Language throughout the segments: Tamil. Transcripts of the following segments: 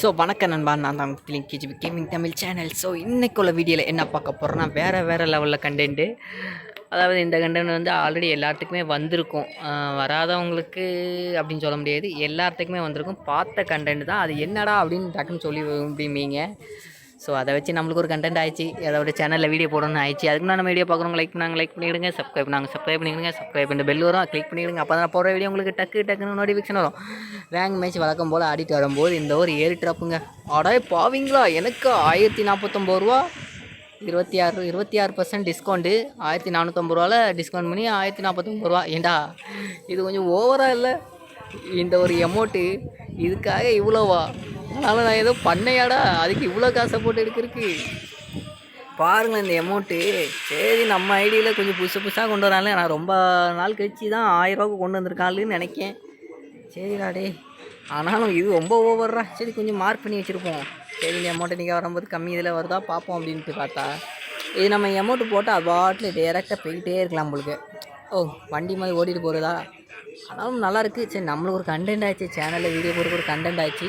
ஸோ வணக்கம் நண்பா. நான் தான் கிஜிபி கேமிங் தமிழ் சேனல் ஸோ இன்றைக்குள்ள வீடியோவில் என்ன பார்க்க போகிறோன்னா வேறு வேறு லெவலில் கண்டென்ட்டு அதாவது இந்த கண்டென்ட் வந்து ஆல்ரெடி எல்லாத்துக்குமே வந்திருக்கும். வராதவங்களுக்கு அப்படின்னு சொல்ல முடியாது. எல்லாத்துக்குமே வந்திருக்கும். பார்த்த கண்டென்ட் தான். அது என்னடா அப்படின்னு டக்குன்னு சொல்லி முடியுமீங்க ஸோ அதை வச்சு நம்மளுக்கு ஒரு கண்டென்ட் ஆயிடுச்சு. அதோட சேனலில் வீடியோ போடணும்னு ஆயிடுச்சு. அதுக்கு நம்ம வீடியோ பார்க்குறவங்க லைக் பண்ணாங்க லைக் பண்ணிவிடுங்க சப்ஸ்கிரைப் நாங்கள் சப்ஸ்கிரைப் பண்ணிவிடுங்க சப்ஸ்கிரைப் பண்ணி பெல் வரும். கிளிக் பண்ணிவிடுங்க அப்போ தான் போகிற வீடியோ உங்களுக்கு டக்கு டக்குன்னு நோட்டிஃபிகேஷன் வரும். ரேங்க் மேட்ச் வழக்கம் போல் ஆடிட்டு வரும்போது இந்த ஒரு ஏறி ட்ராப்புங்க அடே பாவிங்களா? எனக்கு ஆயிரத்தி நாற்பத்தொம்பது ரூபா. இருபத்தி ஆறு இருபத்தி ஆறு பர்சன்ட் டிஸ்கவுண்ட்டு ஆயிரத்தி நானூற்றம்பது ரூபாவில் டிஸ்கவுண்ட் பண்ணி ஆயிரத்தி நாற்பத்தொம்பது ரூபா. ஏண்டா? இது கொஞ்சம் ஓவராக இல்லை? இந்த ஒரு எமௌண்ட்டு இதுக்காக இவ்வளோவா? அதனால் நான் ஏதோ பண்ணையாடா அதுக்கு இவ்வளோ காசை போட்டு எடுக்கிறதுக்கு. பாருங்கள் இந்த அமௌண்ட்டு சரி நம்ம ஐடியில் கொஞ்சம் புதுசு புதுசாக கொண்டு வராங்களே. நான் ரொம்ப நாள் கழிச்சு தான் ஆயிரரூவாக்கு கொண்டு வந்திருக்காளுன்னு நினைக்கேன். சரிடா டே ஆனாலும் இது ரொம்ப ஓவர்ரா சரி கொஞ்சம் மார்க் பண்ணி வச்சுருப்போம். சரி இந்த அமௌண்ட்டு நீங்கள் வரும்போது கம்மி இதில் வருதா பார்ப்போம் அப்படின்ட்டு பார்த்தா. இது நம்ம அமௌண்ட்டு போட்டால் அது பாட்டில் டேரெக்டாக போய்கிட்டே இருக்கலாம் உங்களுக்கு ஓ வண்டி மாதிரி ஓடிட்டு போகிறதா ஆனாலும் நல்லாயிருக்கு சரி நம்மளுக்கு ஒரு கண்டென்ட் ஆயிடுச்சு சேனலில் வீடியோ போடுறதுக்கு ஒரு கண்டென்ட் ஆயிடுச்சு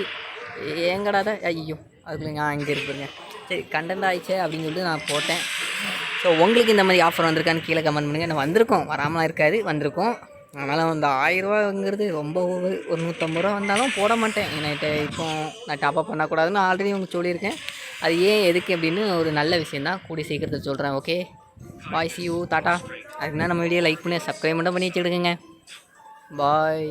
ஏங்கடா ஐயோ அதுக்குள்ள நான் இங்கே இருப்பேங்க சரி கண்டென்ட் ஆயிடுச்சே அப்படின்னு சொல்லிட்டு நான் போட்டேன். ஸோ உங்களுக்கு இந்த மாதிரி ஆஃபர் வந்திருக்கான்னு கீழே கமெண்ட் பண்ணுங்கள் நான் வந்திருக்கோம். வராமலாம் இருக்காது வந்திருக்கோம். அதனால் அந்த ஆயிரரூவாங்கிறது ரொம்ப ஒரு நூற்றம்பது ரூபா வந்தாலும் போட மாட்டேன். என்கிட்ட இப்போ நான் டாப்அப் பண்ணக்கூடாதுன்னு ஆல்ரெடி உங்களுக்கு சொல்லியிருக்கேன். அது ஏன் எதுக்கு அப்படின்னு ஒரு நல்ல விஷயம் தான். கூடி சீக்கிரத்தில் சொல்கிறேன் okay bye see you tata அதுக்குன்னா நம்ம வீடியோ லைக் பண்ணி சப்ஸ்கிரைப் மட்டும் பண்ணி வச்சுடுங்க பாய்